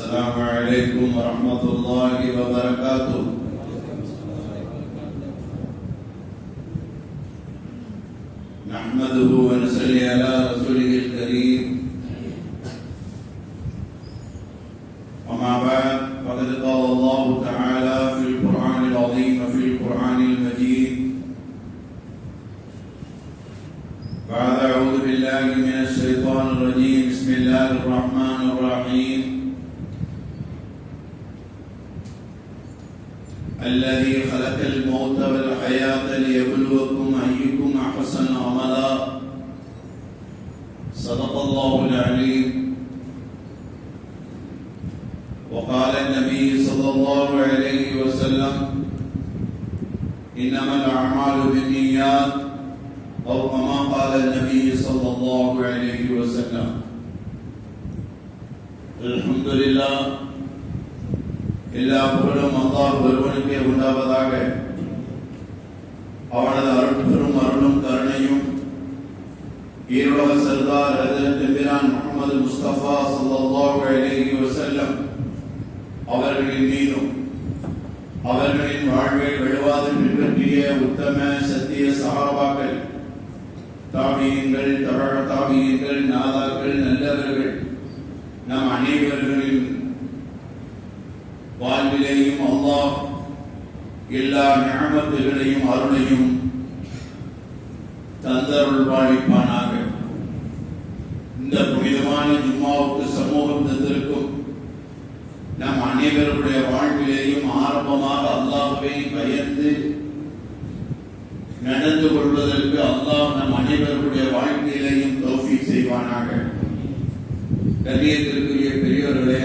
السلام عليكم ورحمة الله وبركاته. نحمده ونصلي على الله العليم وقال النبي صلى الله عليه وسلم إنما الأعمال بالنيات أو كما قال النبي صلى الله عليه وسلم الحمد لله எல்லா புகழும் அல்லாஹ் ஒருவனுக்கே உண்டாவதாக அவனது அருள் பெரும் அருளும் கருணையும் ஈரோட சர்தார் ஹஜரத் எம்பிரான் முகமது முஸ்தபா ஸல்லல்லாஹு அலேஹி வசல்லம் அவர்களின் மீதும் அவர்களின் வாழ்வை வழுவாது பின்பற்றிய உத்தம சத்திய சகாபாக்கள் தாபியங்கள் தவழ தாபியங்கள் நாதாக்கள் நல்லவர்கள் நம் அனைவர்களின் வாழ்விலேயும் அல்லாஹ் எல்லா ஞாபகங்களையும் அருளையும் தந்தருள் பாலிப்பானாக இந்த புனிதமான சமூகம் தந்திருக்கும் நம் அனைவருடைய வாழ்விலேயும் ஆரம்பமாக அல்லாஹுவை பயந்து நடந்து கொள்வதற்கு அல்லாஹ் நம் அனைவருடைய வாழ்க்கையிலேயும் தௌஃபீக் செய்வானாக. கண்ணியத்திற்குரிய பெரியவர்களே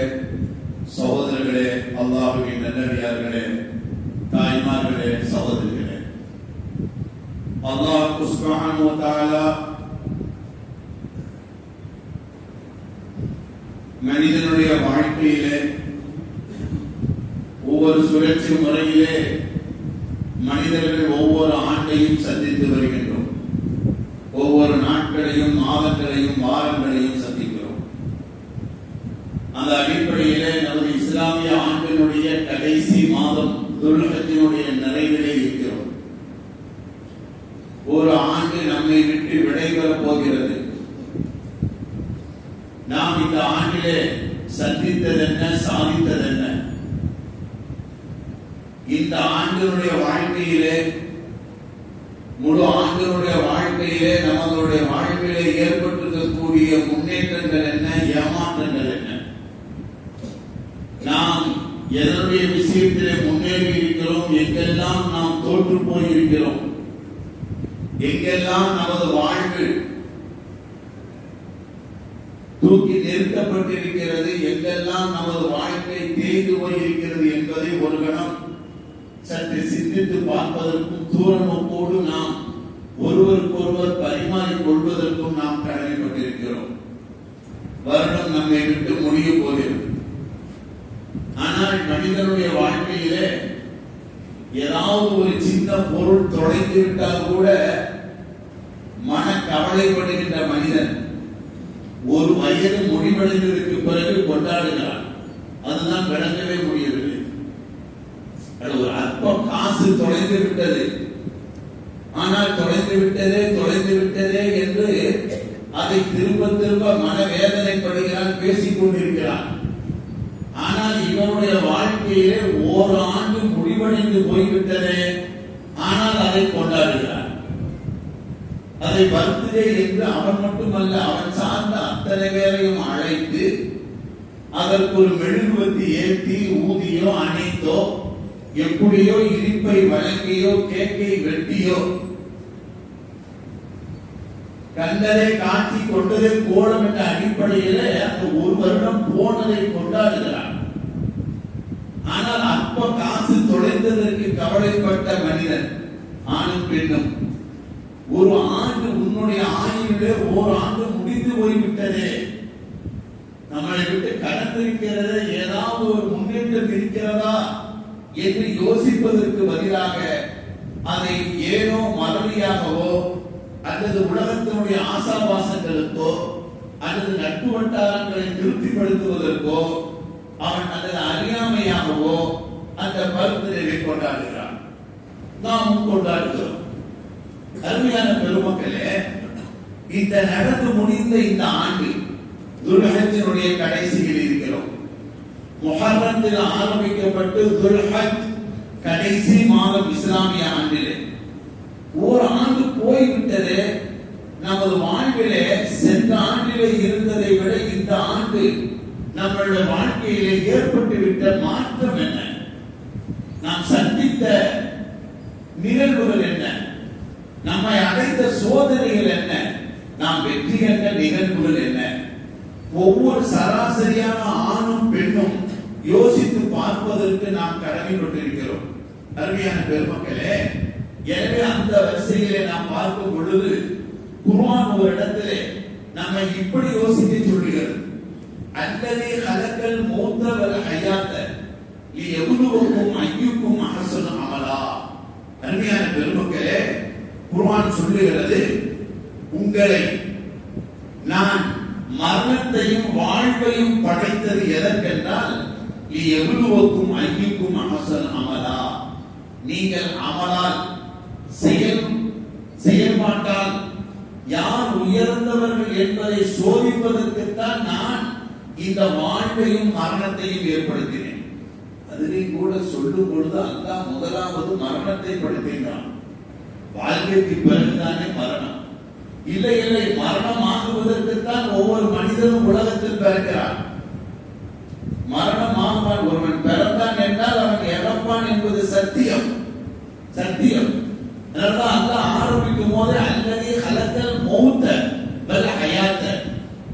சகோதரர்களே அல்லாஹுவின் நல்லடியார்களே தாய்மார்களே சகோதரிகளே. அல்லாஹ் குஸ்மான் மனிதனுடைய வாழ்க்கையிலே ஒவ்வொரு சுழற்சி முறையிலே மனிதர்கள் ஒவ்வொரு ஆண்டையும் சந்தித்து வருகின்றோம். ஒவ்வொரு நாட்களையும் மாதங்களையும் வாரங்களையும் சந்திக்கிறோம். அந்த அடிப்படையிலே நமது இஸ்லாமிய ஆண்டினுடைய கடைசி மாதம் துருகத்தினுடைய நிறைவிலே இருக்கிறோம். ஒரு ஆண்டு நம்மை விட்டு விடைபெறப் போகிறது நாம் இந்த ஆண்டிலே சந்தித்தது என்ன சாதித்தது என்ன இந்த வாழ்க்கையிலே முழு ஆண்டினுடைய வாழ்க்கையிலே நம்மளுடைய வாழ்விலே ஏற்பட்டிருக்கக்கூடிய முன்னேற்றங்கள் என்ன ஏமாற்றங்கள் என்ன? நாம் எதனுடைய விஷயத்திலே முன்னேறி இருக்கிறோம்? எங்கெல்லாம் நாம் தோற்று போயிருக்கிறோம்? எங்கெல்லாம் நமது வாழ்வு தூக்கி நிறுத்தப்பட்டிருக்கிறது? எங்கெல்லாம் நமது வாழ்க்கை தேய்ந்து போயிருக்கிறது என்பதை ஒரு கணம் சற்று சிந்தித்து பார்ப்பதற்கும் தூர நோக்கோடு நாம் ஒருவருக்கொருவர் பரிமாறிக் கொள்வதற்கும் நாம் கடமைப்பட்டிருக்கிறோம். வருடம் நம்மை விட்டு முடிய போகிறது. ஆனால் மனிதனுடைய வாழ்க்கையிலே ஏதாவது ஒரு சின்ன பொருள் தொலைந்து விட்டால் கூட மன கவலைப்படுகின்ற மனிதன் ஒரு வயது முடிவடைந்ததற்கு பிறகு கொண்டாடுகிறான். அதுதான் விளங்கவே முடியவில்லை. ஒரு அற்பம் காசு தொலைந்து விட்டது. ஆனால் தொலைந்து விட்டதே தொலைந்து விட்டதே என்று அதை திரும்ப திரும்ப மனவேதனைப்படுகிறான் பேசிக் கொண்டிருக்கிறான். ஆனால் இவனுடைய வாழ்க்கையிலே ஓர் ஆண்டு முடிவடைந்து போய்விட்டதே. ஆனால் அதை கொண்டாடுகிறான். அதை பர்த்டே என்று அவன் மட்டுமல்ல அவன் சார்ந்த அத்தனை பேரையும் அழைத்து அதற்கு ஒரு மெழுகுவத்தி ஏற்றி ஊதியோ அணைத்தோ எப்படியோ இனிப்பை வழங்கியோ கேக்கை வெட்டியோ கண்டதை காட்சி கொண்டதை கோலம் என்ற அடிப்படையில அந்த ஒரு வருடம் போனதை கொண்டாடுகிறார் ஆனால் அப்ப காசு தொலைந்ததற்கு கவலைப்பட்ட மனிதன் ஆணும் பெண்ணும் ஒரு ஆண்டு உன்னுடைய ஆயுளே ஓர் ஆண்டு முடிந்து போய்விட்டதே. நம்மளை விட்டு கடந்திருக்கிறது ஏதாவது ஒரு முன்னேற்றம் இருக்கிறதா? என்று யோசிப்பதற்கு பதிலாக அதை ஏனோ மறதியாகவோ அல்லது உலகத்தினுடைய ஆசாபாசங்களுக்கோ அல்லது நட்பு வட்டாரங்களை திருப்திப்படுத்துவதற்கோ அவன் அல்லது அறியாமையாகவோ அந்த பர்த்டேவை கொண்டாடுகிறான். நாம் கொண்டாடுகிறோம். அருமையான பெருமக்களே இந்த நடந்து முடிந்த இந்த ஆண்டில் துர்கத்தினுடைய கடைசியில் இருக்கிறோம். முஹர்ரத்தில் ஆரம்பிக்கப்பட்டு துல்ஹத் கடைசி மாதம் இஸ்லாமிய ஆண்டிலே. ஒரு ஆண்டு போய்விட்டது நமது வாழ்விலே சென்ற ஆண்டிலே இருந்ததை விட இந்த ஆண்டு நம்மளுடைய வாழ்க்கையிலே ஏற்பட்டு விட்ட மாற்றம் என்ன? நாம் சந்தித்த நிகழ்வுகள் என்ன? நம்மை அடைந்த சோதனைகள் என்ன? நாம் வெற்றி கண்ட நிகழ்வுகள் என்ன? ஒவ்வொரு சராசரியான ஆணும் பெண்ணும் யோசித்து பார்ப்பதற்கு நாம் கடமைப்பட்டிருக்கிறோம் அருமையான பெருமக்களே எனவே அந்த வரிசையிலே நாம் பார்க்கும் பொழுது குர்ஆன் ஒரு இடத்திலே நம்மை இப்படி யோசிக்க சொல்லுகிறது அல்லது அலக்கல் மூத்த வல் ஹயாத்த எவ்வளவுக்கும் ஐயுக்கும் அகசனு அமலா. அருமையான பெருமக்களே குர்ஆன் சொல்லுகிறது உங்களை நான் மரணத்தையும் வாழ்வையும் படைத்தது எதற்கென்றால் எவ்வளவுக்கும் அங்கிக்கும் அமசல் அமலா. நீங்கள் அமலால் செயல் செயல்பாட்டால் யார் உயர்ந்தவர்கள் என்பதை சோதிப்பதற்குத்தான் நான் இந்த வாழ்வையும் மரணத்தையும் ஏற்படுத்தினேன். அதிலே கூட சொல்லும் பொழுது அல்லாஹ் முதலாவது மரணத்தை படுத்தினான் வாழ்க்கைக்கு பிறகுதானே மரணம். இல்லை இல்லை மரணம் ஆகுவதற்குத்தான் ஒவ்வொரு மனிதனும் உலகத்தில் பிறக்கிறான். மரணம் ஒருவன் பிறந்தான் என்றால் அவன் இறப்பான் என்பது சத்தியம். சத்தியம். அதனால அல்லாஹ் ஆரம்பிக்கும் போது அல்லது கலத்தல் மௌத்த பல ஹயாத்த.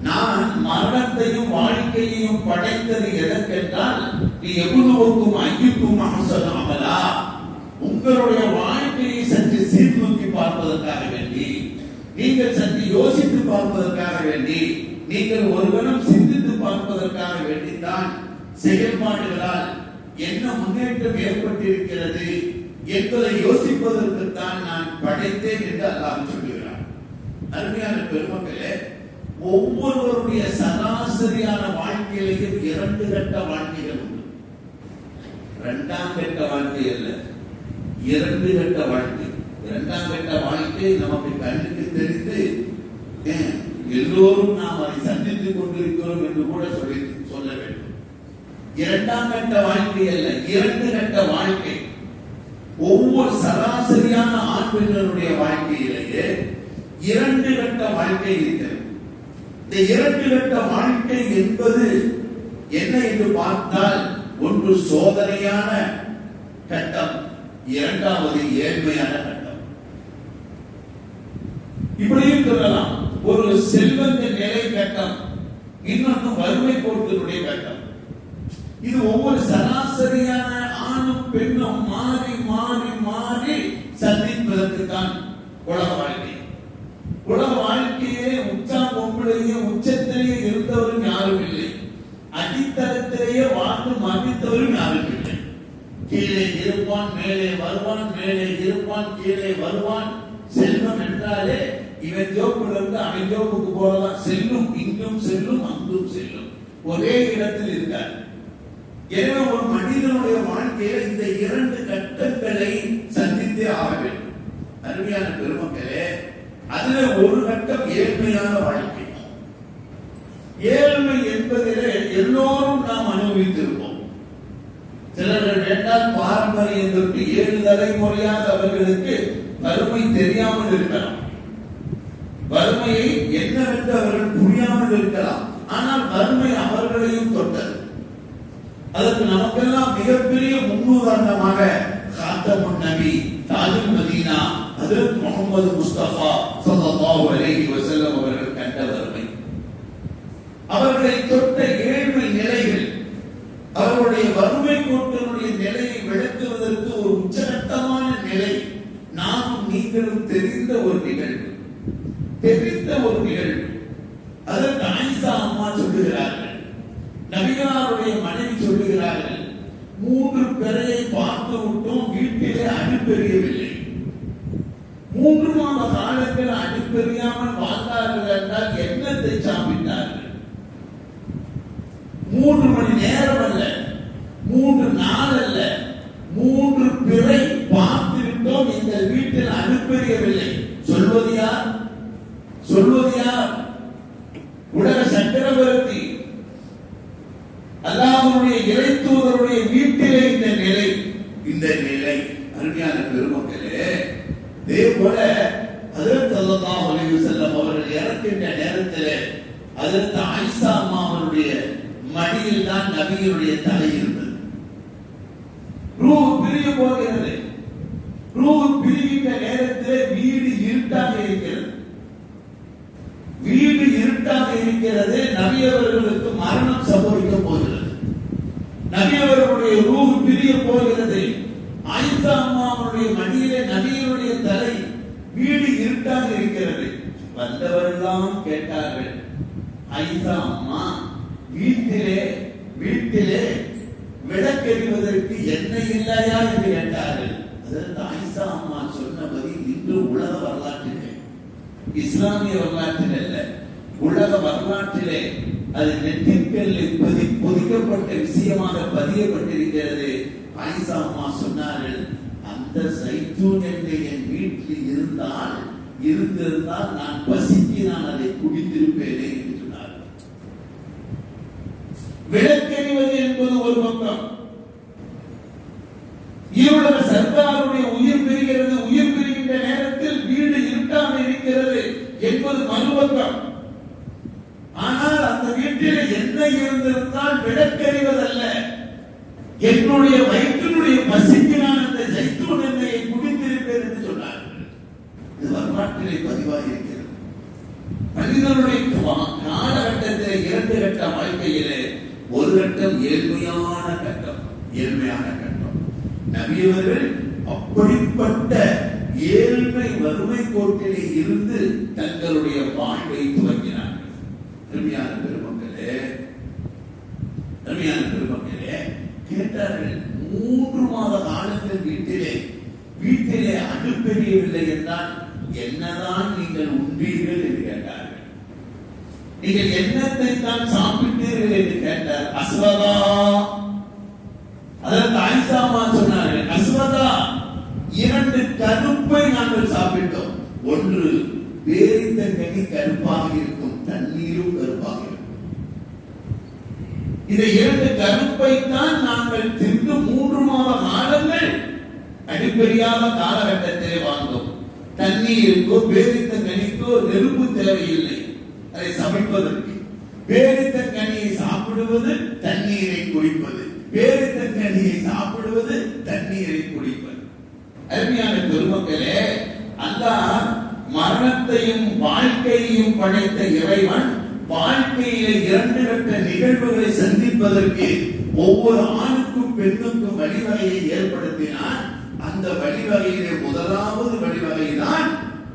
நான் மரணத்தையும் வாழ்க்கையையும் படைத்தது எதற்கென்றால் நீ எவ்வளவுக்கும் ஐயுக்கும் அம்சம் அமலா. உங்களுடைய வாழ்க்கையை சற்று சீர்தூக்கி பார்ப்பதற்காக வேண்டி நீங்கள் சற்று யோசித்து பார்ப்பதற்காக வேண்டி நீங்கள் ஒருவனும் சிந்தி பார்ப்பதற்காக வேண்டித்தான் செயல்பாடுகளால் என்ன முன்னேற்றம் ஏற்பட்டிருக்கிறது என்பதை யோசிப்பதற்கு தான் நான் படைத்தேன் என்று அல்லாஹ் சொல்கிறார் அருமையான பெருமக்களே ஒவ்வொருவருடைய சராசரியான வாழ்க்கையிலையும் இரண்டு கட்ட வாழ்க்கைகள் உண்டு. இரண்டாம் கட்ட வாழ்க்கை அல்ல இரண்டு கட்ட வாழ்க்கை. இரண்டாம் கட்ட வாழ்க்கை நமக்கு கண்ணுக்கு தெரிந்து ஏன், எல்லோரும் நாம் அதை சந்தித்துக் கொண்டிருக்கிறோம் என்று கூட சொல்லி சொல்ல வேண்டும். இரண்டாம் கட்ட வாழ்க்கை அல்ல இரண்டு கட்ட வாழ்க்கை. ஒவ்வொரு சராசரியான ஆண் பெண்களுடைய வாழ்க்கையிலேயே இரண்டு கட்ட வாழ்க்கை இருக்கிறது. இந்த இரண்டு கட்ட வாழ்க்கை என்பது என்ன என்று பார்த்தால் ஒன்று சோதனையான கட்டம் இரண்டாவது ஏழ்மையான கட்டம். இப்படியும் சொல்லலாம். ஒரு செல்வந்த நிலை கட்டம் இன்னொன்று வறுமை கோட்டினுடைய கட்டம். இது ஒவ்வொரு சராசரியான ஆணும் பெண்ணும் மாறி மாறி மாறி சந்திப்பதற்கு தான் உலக வாழ்க்கை. உலக வாழ்க்கையே உச்சா பொம்பளையே உச்சத்திலேயே இருந்தவரும் யாரும் இல்லை. அடித்தளத்திலேயே வாழ்ந்து மதித்தவரும் யாரும் இல்லை. கீழே இருப்பான் மேலே வருவான் மேலே இருப்பான் கீழே வருவான். செல்வம் என்றாலே இவன் ஜோப்புல இருந்து அவன் ஜோப்புக்கு போறதான் செல்லும் இங்கும் செல்லும் அங்கும் செல்லும். ஒரே இடத்தில் இருக்கார். எனவே ஒரு மனிதனுடைய வாழ்க்கையில இந்த இரண்டு கட்டங்களை சந்தித்தே ஆக வேண்டும். அருமையான பெருமக்களே அதுல ஒரு கட்டம் ஏழ்மையான வாழ்க்கை. ஏழ்மை என்பதிலே எல்லோரும் நாம் அனுபவித்திருப்போம். சிலர்கள் வேண்டாம் பாரம்பரியம் தொட்டு ஏழு தலைமுறையாக அவர்களுக்கு வறுமை தெரியாமல் இருக்கலாம். வறுமையை என்னவென்று அவர்கள் புரியாமல் இருக்கலாம். ஆனால் வறுமை அவர்களையும் தொட்டது. அதற்கு நமக்கெல்லாம் மிகப்பெரிய முன்னுதாரணமாக காத்தமுன் நபி தாஜுல் மதீனா அது முகமது முஸ்தபா ஸல்லல்லாஹு அலைஹி வஸல்லம் அவர்கள் கண்ட வறுமை. அவர்களை தொட்ட ஏழ்மை நிலைகள் அவர்களுடைய வறுமை கோட்டினுடைய நிலையை விளக்குவதற்கு ஒரு உச்சகட்டமான நிலை நாமும் நீங்களும் தெரிந்த ஒரு நிகழ்வு. தெரிந்த ஒரு நிகழ்வு அதற்கு ஆயிஷா அம்மா சொல்லுகிறார்கள். நபிகளாருடைய மனைவி சொல்லுகிறார்கள் மூன்று பேரையை பார்த்து விட்டோம் வீட்டிலே அடுப்பெரியவில்லை. மூன்று மாத காலத்தில் அடுப்பெரியாமல் வாழ்ந்தார்கள் என்றால் என்னத்தை சாப்பிட்டார்கள் மூன்று மணி நேரம் அல்ல நாள் அல்ல மூன்று பிறை பார்த்து விட்டோம் எங்கள் வீட்டில் அடுப்பெரியவில்லை சொல்வது யார் சொல்வது யார் உலக சக்கரவர்த்தி அல்லாஹ்வுடைய இறைத்தூதருடைய வீட்டிலே இந்த நிலை இந்த நிலை அருமையான பெருமக்களே இதே போல அதற்கு அல்லாஹ் அலைஹி வஸல்லம் அவர்கள் இறக்கின்ற நேரத்திலே அதற்கு ஆயிஷா அம்மா அவருடைய மடியில் தான் நபியினுடைய தலை இருந்தது ரூ பிரிய போகிறது ரூ பிரிகின்ற நேரத்திலே வீடு இருட்டாக இருக்கிறது வீடு இருட்டாக இருக்கிறது. நபியவர்களுக்கு மரணம் சம்பவிக்க போகிறது நபி அவர்களுடைய ரூஹ் பிரிய போகிறது ஆயிஷா அம்மாவுடைய மடியிலே நபியினுடைய தலை வீடு இருட்டாக இருக்கிறது வந்தவரெல்லாம் கேட்டார்கள் ஆயிஷா அம்மா வீட்டிலே வீட்டிலே விளக்கெறிவதற்கு எண்ணெய் இல்லையா என்று கேட்டார்கள் அதற்கு ஆயிஷா அம்மா சொன்னபடி இன்று உலக வரலாற்றிலே இஸ்லாமிய வரலாற்றில் அல்ல உலக வரலாற்றிலே அது நெற்றிக்கல்லில் பொதி பொதிக்கப்பட்ட விஷயமாக பதியப்பட்டிருக்கிறது ஆயிஷா அம்மா சொன்னார்கள் அந்த சைத்தூன் என்று என் வீட்டில் இருந்தால் இருந்திருந்தால் நான் பசிக்கு நான் அதை குடித்திருப்பேனே என்று சொன்னார்கள். விளக்கெறிவது என்பது ஒரு பக்கம் இருள சர்க்காருடைய உயிர் பெறுகிறது உயிர் பெறுகின்ற நேரத்தில் வீடு இருட்டாக இருக்கிறது என்பது மறுபக்கம் ஆனால் அந்த வீட்டில் என்ன இருந்திருந்தால் விளக்கறிவதல்ல என்னுடைய வயிற்றினுடைய பசிக்கு நான் அந்த ஜைத்தூன் எண்ணெயை குடித்திருப்பேன் என்று சொன்னார்கள் இது வரலாற்றிலே பதிவாக இருக்கிறது மனிதனுடைய வா- காலகட்டத்திலே இரண்டு கட்ட வாழ்க்கையிலே ஒரு கட்டம் ஏழ்மையான கட்டம் ஏழ்மையான கட்டம் நபியவர்கள் அப்படிப்பட்ட ஏழ்மை வறுமை கோட்டிலே இருந்து தங்களுடைய வாழ்வை துவங்கினார்கள் அருமையான பெருமக்களே அருமையான பெருமக்களே கேட்டார்கள் மூன்று மாத காலங்கள் வீட்டிலே வீட்டிலே அடுப்பெரியவில்லை என்றால் என்னதான் நீங்கள் உண்பீர்கள் என்று கேட்டார்கள். நீங்கள் என்னத்தை தான் சாப்பிட்டீர்கள்? என்று கேட்டார். அஸ்வதா. அதற்கு ஆயிஷாமா சொன்னார்கள் அஸ்வதா இரண்டு கருப்பை நாங்கள் சாப்பிட்டோம். ஒன்று பேரித்தங்கனி கருப்பாக இருக்கும் தண்ணீரும் கருப்பாக இருக்கும். இந்த இரண்டு கருப்பை தான் நாங்கள் தின்று மூன்று மாத காலங்கள் அடிப்படையான காலகட்டத்திலே வாழ்ந்தோம். தண்ணீருக்கோ பேரித்த கனிக்கோ நெருப்பு தேவையில்லை. அதை சமைப்பதற்கு. பேரித்த கனியை சாப்பிடுவது தண்ணீரை குடிப்பது. பேரித்த கனியை சாப்பிடுவது தண்ணீரை குடிப்பது. அருமையான பெருமக்களே அல்லாஹ் மரணத்தையும் வாழ்க்கையையும் படைத்த இறைவன் வாழ்க்கையில இரண்டு கட்ட நிகழ்வுகளை சந்திப்பதற்கு ஒவ்வொரு ஆணுக்கும் பெண்ணுக்கும் வழிவகையை ஏற்படுத்தினார். அந்த வழிவகையிலே முதலாவது வழிவகை தான்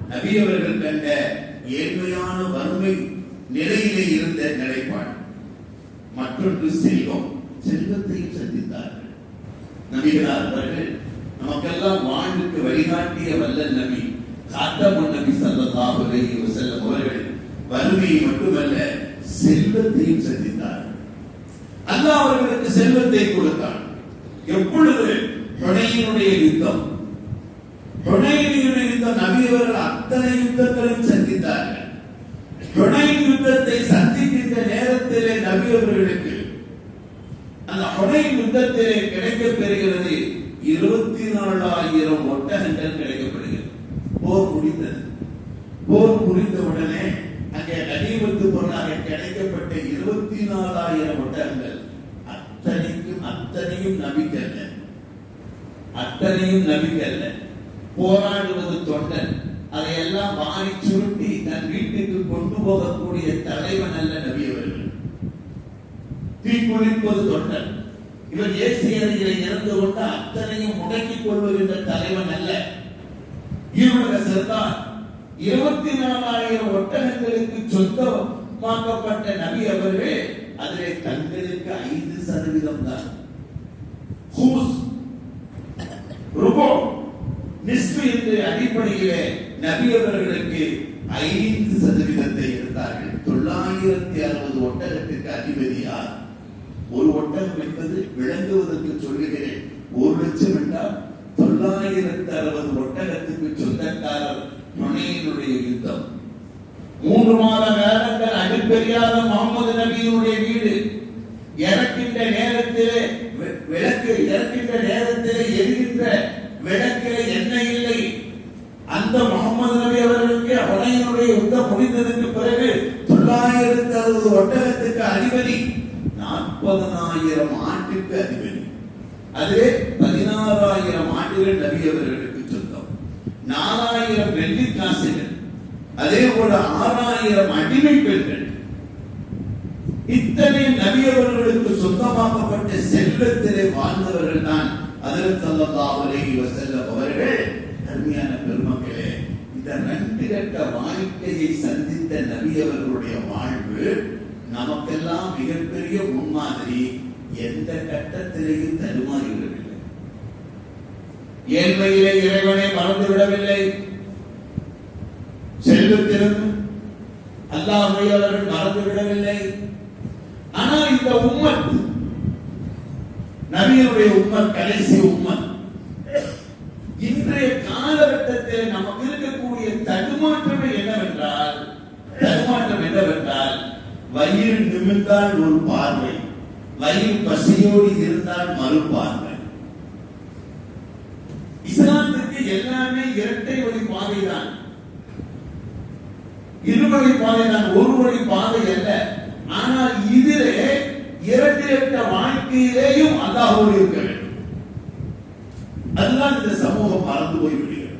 நபியவர்கள் கண்ட ஏழ்மையான வறுமை நிலையிலே இருந்த நிலைப்பாடு. மற்றொன்று செல்வம். செல்வத்தையும் சந்தித்தார்கள். நபிகளார் அவர்கள் நமக்கெல்லாம் வாழ்வுக்கு வழிகாட்டிய வல்ல நபி. காத்தமன் நபி ஸல்லல்லாஹு அலைஹி வஸல்லம் அவர்கள் வறுமையை மட்டுமல்ல செல்வத்தையும் சந்தித்தார். அல்லாஹ் அவர்களுக்கு செல்வத்தை கொடுத்தான் எப்பொழுது? ஹுனையினுடைய யுத்தம். ஹுனையினுடைய யுத்தம் நபி அவர்கள் அத்தனை யுத்தங்களையும் சந்தித்தார்கள். ஹுனைன் யுத்தத்தை சந்திக்கின்ற நேரத்திலே நபி அவர்களுக்கு அந்த ஹுனைன் யுத்தத்திலே கிடைக்கப்பெறுகிறது இருபத்தி நாலாயிரம் ஒட்டகங்கள் கிடைக்கப்படுகிறது. போர் முடிந்தது. போர் முடிந்த உடனே அங்கே கனிமத்து பொருளாக கிடைக்கப்பட்ட இருபத்தி நாலாயிரம் ஒட்டகங்கள் அத்தனைக்கும் அத்தனையும் நபிக்கல்ல அத்தனையும் நபிக்கல்ல போராடுவது தொண்டன். அதையெல்லாம் வாரி சுருட்டி தன் வீட்டுக்கு கொண்டு போகக்கூடிய தலைவன் அல்ல நபி அவர்கள். தீக்குளிப்பது தொண்டன். இவர் ஏசியறையில இறந்து கொண்டு அத்தனையும் முடக்கிக் என்ற தலைவன் அல்ல. இவருடைய சர்தார் இருபத்தி நாலாயிரம் ஒட்டகங்களுக்கு சொந்தமாக்கப்பட்ட நபி அவர்கள் அதிலே தங்களுக்கு ஐந்து சதவீதம் தான். அடிப்படையிலே நபி அவர்களுக்கு ஐந்து சதவீதத்தை எடுத்தார்கள். தொள்ளாயிரத்தி அறுபது ஒட்டகத்திற்கு அதிபதியார். ஒரு ஒட்டகம் என்பது விளங்குவதற்கு சொல்லுகிறேன். ஒரு லட்சம் என்றால் தொள்ளாயிரத்தி அறுபது ஒட்டகத்துக்கு சொந்தக்காரர் நுணையினுடைய யுத்தம். மூன்று மாத நேரங்கள் அடிப்பெரியாத முகமது நபியினுடைய வீடு இறக்கின்ற நேரத்திலே வி- விளக்கு இறக்கின்ற நேரத்திலே எரிகின்ற விளக்கிலே எண்ணெய் இல்லை அந்த முகமது நபி அவர்களுக்கு ஹுனைனுடைய யுத்தம் முடிந்ததற்கு பிறகு தொள்ளாயிரத்தி அறுபது ஒட்டகத்துக்கு அதிபதி நாற்பதனாயிரம் ஆட்டுக்கு அதிபதி அதிலே பதினாறாயிரம் ஆண்டுகள் சொந்தம். நாலாயிரம் வெள்ளி காசுகள் அதே போல ஆறாயிரம் அடிமை பெண்கள். இத்தனை நவியவர்களுக்கு சொந்தமாக்கப்பட்ட செல்வத்திலே வாழ்ந்தவர்கள் தான் அதில் சல்லல்லாஹு அலைஹி வஸல்லம் அவர்கள். அருமையான பெருமக்களே இந்த ரெண்டு கட்ட வாழ்க்கையை சந்தித்த நவியவர்களுடைய வாழ்வு நமக்கெல்லாம் மிகப்பெரிய முன்மாதிரி எந்த கட்டத்திலேயும் தடுமாறி ஏழ்மையிலே இறைவனை மறந்து விடவில்லை செல்வத்திலும் அல்லாஹ் அவர்கள் மறந்து விடவில்லை ஆனால் இந்த உம்மத் நபியினுடைய உம்மத் கடைசி உம்மத் இன்றைய காலகட்டத்தில் நமக்கு இருக்கக்கூடிய தடுமாற்றம் என்னவென்றால் தடுமாற்றம் என்னவென்றால் வயிறு நிமிர்ந்தால் ஒரு பார்வை வயிறு பசியோடு இருந்தால் மறு பார்வை இஸ்லாத்துக்கு எல்லாமே இரட்டை வழி பாதைதான். இருவழி பாதை தான் ஒரு வழி பாதை அல்ல. ஆனால் இதிலே இரட்டிரட்ட வாழ்க்கையிலேயும் அல்லாஹோடு இருக்க வேண்டும். அதுதான் இந்த சமூகம் மறந்து போய்விடுகிறது.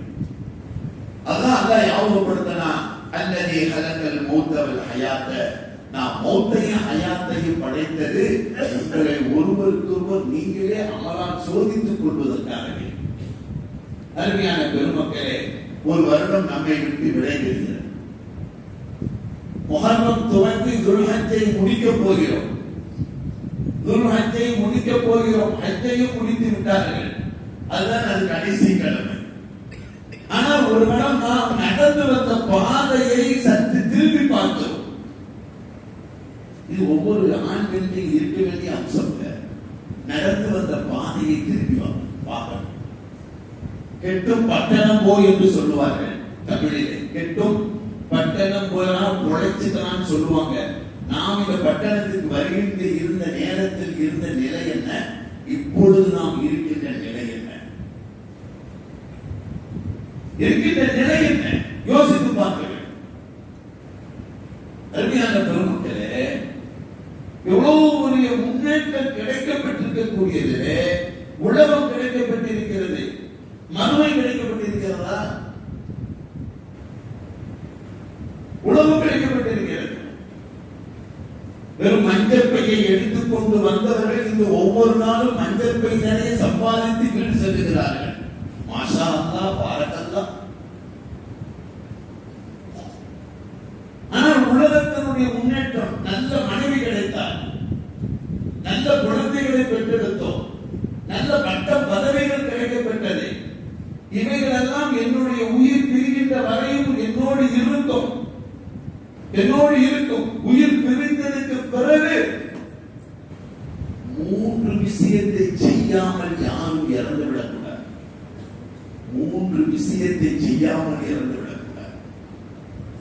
அதான் அல்லாஹ் ஞாபகப்படுத்தினா அல்லது கலங்கள் மூத்தவள் ஹயாத்த. நான் மௌத்தையும் ஹயாத்தையும் படைத்தது உங்களை ஒருவருக்கொருவர் நீங்களே அமலால் சோதித்துக் கொள்வதற்கு அருமையான பெருமக்களே ஒரு வருடம் நம்மை விட்டு விடைபெறுகிறது. முகர்மம் துவங்கி துல்ஹஜ்ஜை முடிக்கப் போகிறோம். துல்ஹஜ்ஜை முடிக்கப் போகிறோம். ஹஜ்ஜையும் முடித்து விட்டார்கள். அதுதான் அது கடைசி கடமை. ஆனால் ஒரு கடம் நாம் நடந்து வந்த பாதையை சற்று திரும்பி பார்த்தோம். இது ஒவ்வொரு ஆண் பெண்ணையும் இருக்க வேண்டிய அம்சம் நடந்து வந்த பாதையை திரும்பி பார்க்கணும். கெட்டும் பட்டணம் போய் என்று சொல்லுவார்கள். தமிழிலே. கெட்டும் பட்டணம் போனால் உழைச்சுக்கலாம் சொல்லுவாங்க. நாம் இந்த பட்டணத்துக்கு வருகின்ற இருந்த நேரத்தில் இருந்த நிலை என்ன? இப்பொழுது நாம் இருக்கின்ற நிலை என்ன? இருக்கின்ற நிலை என்ன? யோசித்து பார்க்க வேண்டும் அருமையான பெருமக்களே எவ்வளவு பெரிய முன்னேற்றம் கிடைக்கப்பட்டிருக்கக்கூடியது உலகம் கிடைக்கப்பட்டிருக்கிறது மறுமை கிடைக்கப்பட்டிருக்கிறதா உணவு கிடைக்கப்பட்டிருக்கிறது வெறும் மஞ்சள் பையை கொண்டு வந்தவர்கள் இந்த ஒவ்வொரு நாளும் மஞ்சள் பை நிறைய சம்பாதித்து வீடு செல்லுகிறார்கள். மாஷா அல்லா பாரக்கல்லா. ஆனால் உலகத்தினுடைய முன்னேற்றம் நல்ல மனைவி கிடைத்தால் நல்ல குழந்தைகளை பெற்றெடுத்தோம் நல்ல பட்ட பதவிகள் கிடைக்கப்பட்டது இவைகளெல்லாம் என்னுடைய உயிர் பிரிகின்ற வரையும் என்னோடு இருக்கும் என்னோடு இருக்கும் உயிர் பிரிந்ததுக்கு பிறகு மூன்று விஷயத்தை செய்யாமல் யாரும் இறந்து விடக்கூடாது மூன்று விஷயத்தை செய்யாமல் இருந்து விடக்கூடாது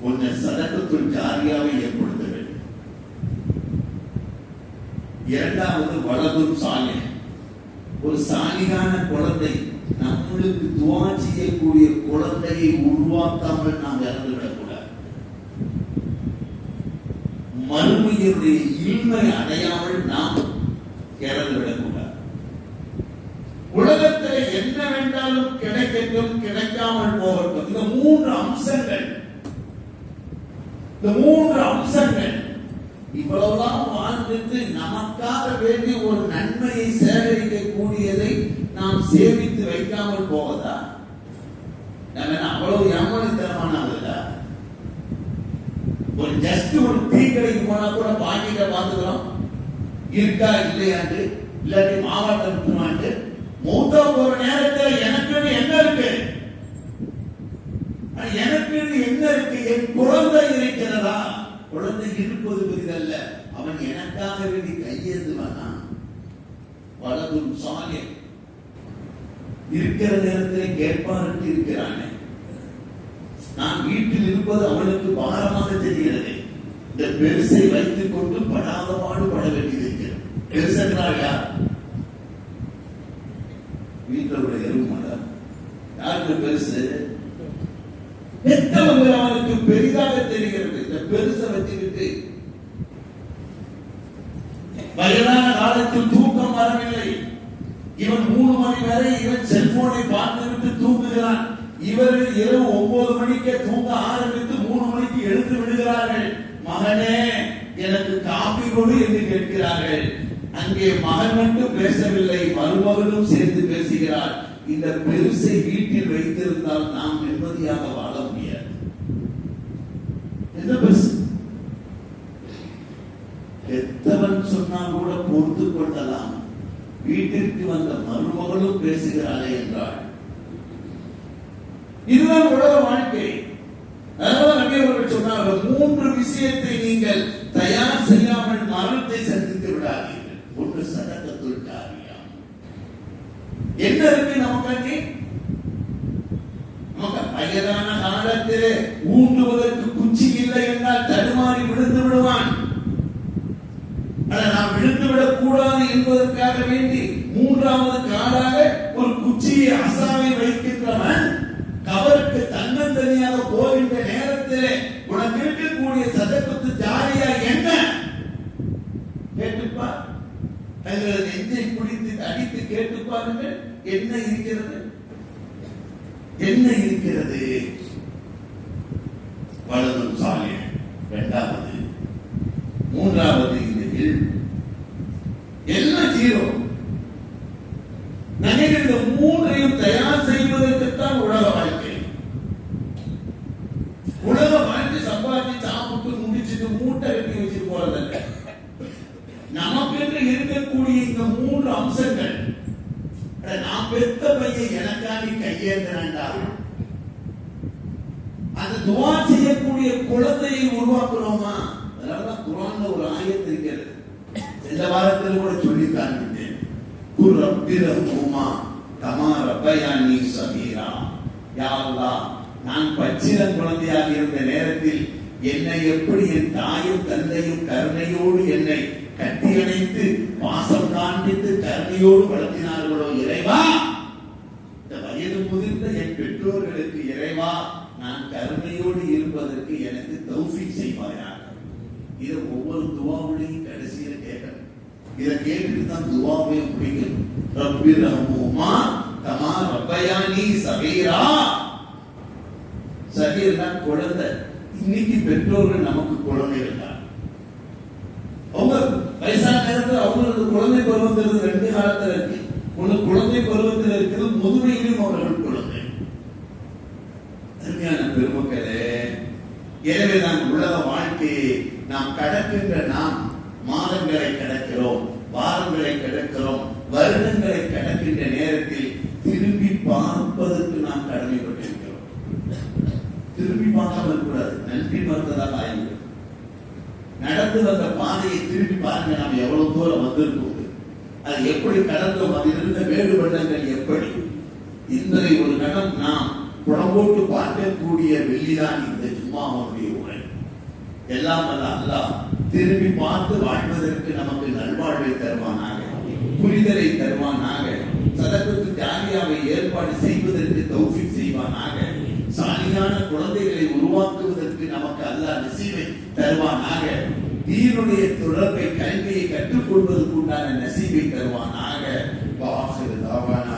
கொஞ்சம் சதக்கத்துள் ஜாரியாவை ஏற்படுத்த வேண்டும். இரண்டாவது வலதும் சாலை ஒரு சாலிகான குழந்தை நம்மளுக்கு துவா செய்யக்கூடிய குழந்தையை உருவாக்காமல் நாம் இறந்து விடக்கூடாது. மறுமையினுடைய இன்மை அடையாமல் நாம் இறந்து விடக்கூடாது உலகத்தில் என்ன கிடைக்கட்டும் கிடைக்காமல் போகட்டும். இந்த மூன்று அம்சங்கள். இந்த மூன்று அம்சங்கள். இவ்வளவுதான் வாழ்ந்துட்டு நமக்காக வேண்டி ஒரு நன்மையை சேகரிக்க கூடியதை நாம் சேமித்து வைக்காமல் போவதா? நம்ம அவ்வளவு ஏமாளித்தனமானவர்களா ஒரு ஜஸ்ட் ஒரு டீ கடைக்கு போனா கூட பாக்கெட்டை பார்த்துக்கிறோம். இருக்கா இல்லையாண்டு? இல்லாட்டி மாவாட்டம் இருக்குமாண்டு? மூத்த போற நேரத்துல எனக்குன்னு என்ன இருக்கு? ஆனா எனக்குன்னு என்ன இருக்கு? என் குழந்தை இருக்கிறதா? குழந்தை இருப்பது பெரிதல்ல. அவன் எனக்காக வேண்டி கையேந்துவானா? வலதும் சாலே. இருக்கிற நேரத்தில் கேட்பாருக்கு இருக்கிறானே. நான் வீட்டில் இருப்பது அவனுக்கு பாரமாக தெரிகிறது. இந்த பெருசை வைத்துக் கொண்டு படாத பாடுபட வேண்டியிருக்கிறது பெருசென்றால் யார்? வீட்டில் உள்ள யாருக்கு பெருசு? பெத்தவங்க அவனுக்கு பெரிதாக தெரிகிறது? இந்த பெருசை வச்சுக்கிட்டு. வயதான காலத்தில் தூக்கம் வரவில்லை. இவன் மூணு மணி வரை இவன் செல்போனை பார்த்துவிட்டு தூங்குகிறான். இவர்கள் இரவு ஒன்பது மணிக்கே தூங்க ஆரம்பித்து மூணு மணிக்கு எழுந்து விடுகிறார்கள். மகனே எனக்கு காப்பி கொடு என்று கேட்கிறார்கள். அங்கே மகன் மட்டும் பேசவில்லை மருமகனும் சேர்ந்து பேசுகிறார். இந்த பெருசை வீட்டில் வைத்திருந்தால் நாம் நிம்மதியாக வாழ முடியாது. என்ன பெருசு? பெத்தவன் சொன்னால் கூட பொறுத்து கொள்ளலாம். வீட்டிற்கு வந்த மருமகளும் பேசுகிறாளே என்றாள். இதுதான் உலக வாழ்க்கை. அதனால நபி அவர்கள் சொன்னார்கள் மூன்று விஷயத்தை நீங்கள் தயார் செய்யாமல் மரணத்தை சந்தித்து விடாதீர்கள் ஒன்று சதக்கத்துள் காரியம் என்ன இருக்கு நமக்கு? நமக்கு வயதான காலத்திலே ஊட்டுவதற்கு குச்சி இல்லை என்றால் தடுமாறி விழுந்து விடுவான். நாம் விழுந்து விடக் கூடாது என்பதற்காக வேண்டி மூன்றாவது காலாக ஒரு குச்சியை அசாவை வைக்கின்றவன் கவருக்கு தன்னந்தனியாக போகின்ற நேரத்திலே உனக்கு இருக்கக்கூடிய சதப்பத்து ஜாரியா என்ன? கேட்டுப்பா. தங்களது நெஞ்சை குடித்து கேட்டு பாருங்கள் என்ன இருக்கிறது? என்ன இருக்கிறது வலதும் சாலை இரண்டாவது மூன்றாவது இந்த இல் எல்லாம் ஜீரோ நினைக்கிற இந்த மூன்றையும் தயார் செய்வதற்குத்தான் உலக வாழ்க்கை உலக வாழ்க்கை சம்பாதிச்சு சாப்பிட்டு முடிச்சுட்டு மூட்டை கட்டி வச்சுட்டு போறதல்ல நமக்கென்று இருக்கக்கூடிய இந்த மூன்று அம்சங்கள் அட, நான் பெத்த பையன் எனக்காண்டி கையேந்திரண்டா அந்த துவா செய்யக்கூடிய குழந்தையை உருவாக்குறோமா? அதனாலதான் குரான்ல ஒரு ஆயத்து இருக்கிறது. இந்த வாரத்தில் கூட சொல்லி காண்பித்தேன். குரப்பிரஹுமா கமா ரப்பயானி சமீரா யா நான் பச்சிலம் குழந்தையாக இருந்த நேரத்தில் என்னை எப்படி என் தாயும் தந்தையும் கருணையோடு என்னை கட்டியணைத்து பாசம் காண்பித்து கருணையோடு வளர்த்தினார் முதிர்ந்த என் பெற்றோர்களுக்கு இறைவா நான் கருணையோடு இருப்பதற்கு எனக்கு தௌஃபீக் செய்வாயாக. இதை ஒவ்வொரு துவாவுடையும் கடைசியில கேட்கணும் இதை கேட்டுட்டு தான் துவாவை முடிக்கணும். ரப்பி ரஹ்முமா கமா ரப்பயானி சகீரா. சகீர்னா குழந்தை. இன்னைக்கு பெற்றோர்கள் நமக்கு குழந்தை இருந்தார் அவங்க வயசான நேரத்தில் அவங்களுக்கு குழந்தை பருவத்தில் ரெண்டு காலத்துல இருக்கு. குழந்தை பருவத்தில் இருக்கிற முதுமையிலும் அவர்கள் குழந்தை. அருமையான பெருமக்களே எனவே நாம் உலக வாழ்க்கையை நாம் கடக்கின்ற நாம் மாதங்களை கடக்கிறோம் வாரங்களை கடக்கிறோம் வருடங்களை கடக்கின்ற நேரத்தில் திரும்பி பார்ப்பதற்கு நாம் கடமைப்பட்டிருக்கிறோம். திரும்பி பார்க்காமல் கூடாது நன்றி மறுத்ததாக ஆய்வு நடந்து வந்த பாதையை திரும்பி பாருங்க நாம் எவ்வளவு தூரம் வந்திருக்கோம். அது எப்படி கடந்தோம்? அதில் இருந்த எப்படி? இன்றைய ஒரு கணம் நாம் புறம்போட்டு பார்க்கக்கூடிய வெள்ளிதான் இந்த ஜும்மாவுடைய உரை எல்லாம் வல்ல அல்லாஹ் திரும்பி பார்த்து வாழ்வதற்கு நமக்கு நல்வாழ்வை தருவானாக புரிதலை தருவானாக சதத்துக்கு ஜாலியாவை ஏற்பாடு செய்வதற்கு தௌஃபிக் செய்வானாக சாலியான குழந்தைகளை உருவாக்குவதற்கு நமக்கு அல்லாஹ் நசீவை தருவானாக. தீனுடைய தொடர்பை கல்வியை கற்றுக்கொள்வதற்கு உண்டான நசீபை தருவானாக. வாஹிரு தாவானா.